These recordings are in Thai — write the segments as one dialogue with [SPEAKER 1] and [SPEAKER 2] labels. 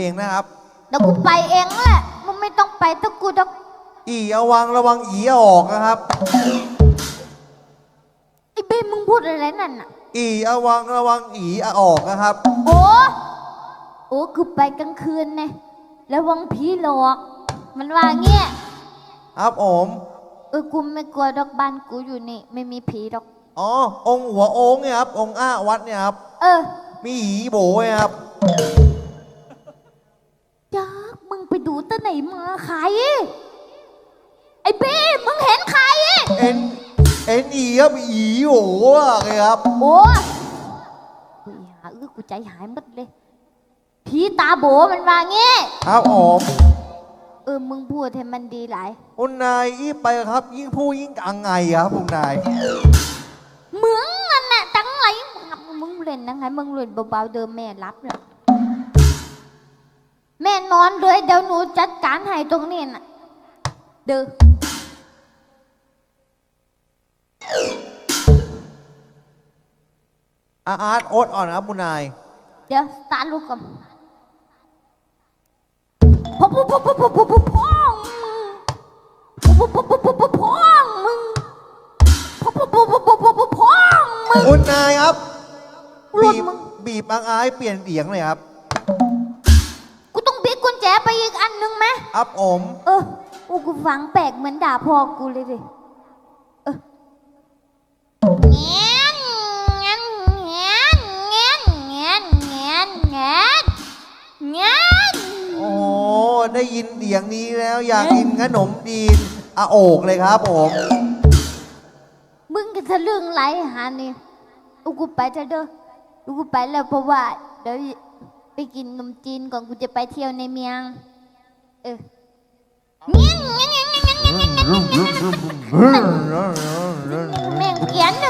[SPEAKER 1] เองนะครับ
[SPEAKER 2] เดี๋ยวกูไปเองแหละ มึงไม่ต้องไปถ้ากูต้อง
[SPEAKER 1] อีเอาวังระวังอีเอาออกนะครับ
[SPEAKER 2] ไอ้เบ้มึงพูดอะไรนั่นน่ะ
[SPEAKER 1] อีเอาวังระวังอีเอาออกนะครับ
[SPEAKER 2] โอ้โอ้กูไปกลางคืนไงระวังผีหลอก มันว่าเงี้ย
[SPEAKER 1] ครับผม
[SPEAKER 2] เออกูไม่กลัวดอกบ้านกูอยู่นี่ ไม่มีผีดอก
[SPEAKER 1] อ๋อองค์หัวโองเนี่ยครับองค์อ้าวัดเนี่ยครับ
[SPEAKER 2] เออ
[SPEAKER 1] มีหีโบยครับ
[SPEAKER 2] จักมึงไปดูตั้งไหน มาใคร ไอ้เบ้มึงเห็นใคร
[SPEAKER 1] เอ็นเอ็นอีครับอีโบอะเลยครับ
[SPEAKER 2] โอ้กูหาเออกูใจหายหมดเลย ผีตาโบมันว่างี้
[SPEAKER 1] ครับผม
[SPEAKER 2] เออ มึงพูดให้มันดีหลาย
[SPEAKER 1] คุณนายอีไปครับ ยิ่งพูดยิ่งกังไงครับคุณนาย
[SPEAKER 2] มึงอันน่ะตั้งไรมึงมึงเล่นยังไงมึงเล่นเบาๆเดิมแม่รับเลยแม่นอนเลยเดี๋ยวหนูจัดการให้ตรงนี้น่ะเด้อ
[SPEAKER 1] อาอาร์ตโอ๊ตอ่อนครับคุณนาย
[SPEAKER 2] เดี๋ยวสตาร์ทลูกก่อนพ่อพ่อพ่อพ่อพ่อพ่อพ่อพ่องมึงพ่อพ่อพ่อพ่อพ่อพ่องมึงพ่อพ่อพ่อพ่อพ่อพ่อพ่อพ่องมึง
[SPEAKER 1] คุณนายครับ
[SPEAKER 2] หลุ
[SPEAKER 1] บี
[SPEAKER 2] ด
[SPEAKER 1] บ
[SPEAKER 2] มึง
[SPEAKER 1] บีบอังอายเปลี่ยนเสียงเลยครับ
[SPEAKER 2] ไปอีกอันนึงไหม
[SPEAKER 1] ครับผม
[SPEAKER 2] เอออูกูฟังแปลกเหมือนด่าพ่อกูเลยดิเออแงนแงนแงนแงนแงนแงนแงนแงน
[SPEAKER 1] โอ้ได้ยินเสียงนี้แล้วอยากกินขนมจีนอาโอกเลยครับผม
[SPEAKER 2] มึงก็ทะลึ่งไรหานี่อูกูไปเถอะเด้ออูกูไปแล้วเพราะว่าเดี๋ยวไป กินนมจีนก่อนกูจะไปเที่ยวในเมียง เออแงนแงนแงนแงนแงนแงนแงนแม่งเขียนหนึ่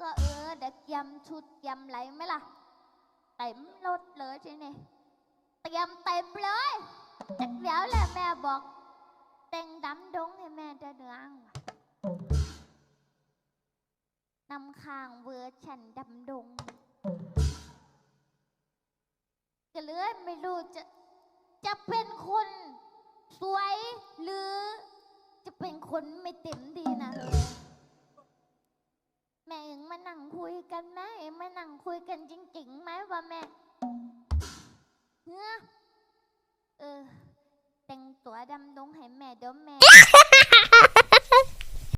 [SPEAKER 2] ก็เออเด็ก
[SPEAKER 1] ยำ
[SPEAKER 2] ชุดยำไหลไหมล่ะ เต็มรถเลยทีนี้เตรียมเต็มเลยจักเดี๋ยวแหละแม่บอกแต่งดำดงให้แม่เด้อเดืองว่ะนำคางเวอร์ชันดำดงก็เลยไม่รู้จะจะเป็นคนสวยหรือจะเป็นคนไม่เต็มดีนะ องมานั่งคุยกันไหมมานั่งคุยกันจริงๆไหมว่าแม่เฮ้อเออแต่งตัวดำดงให้แม่เดี๋ยวแม่